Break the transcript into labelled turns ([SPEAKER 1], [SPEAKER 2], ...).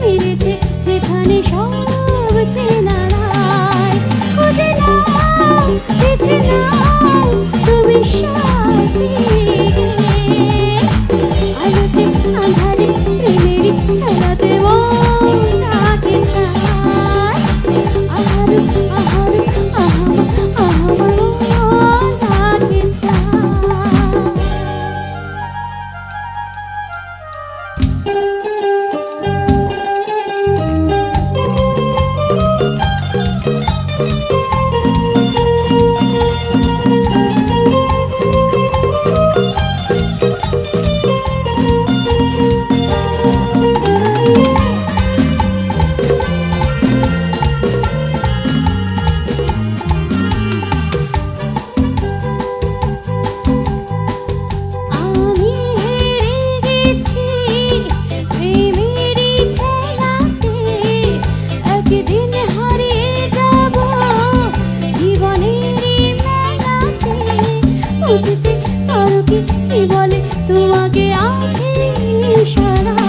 [SPEAKER 1] মেরেছে যেখানে সব চেনা বুঝতে পারো কি বলে? তোমাকে আগে সারা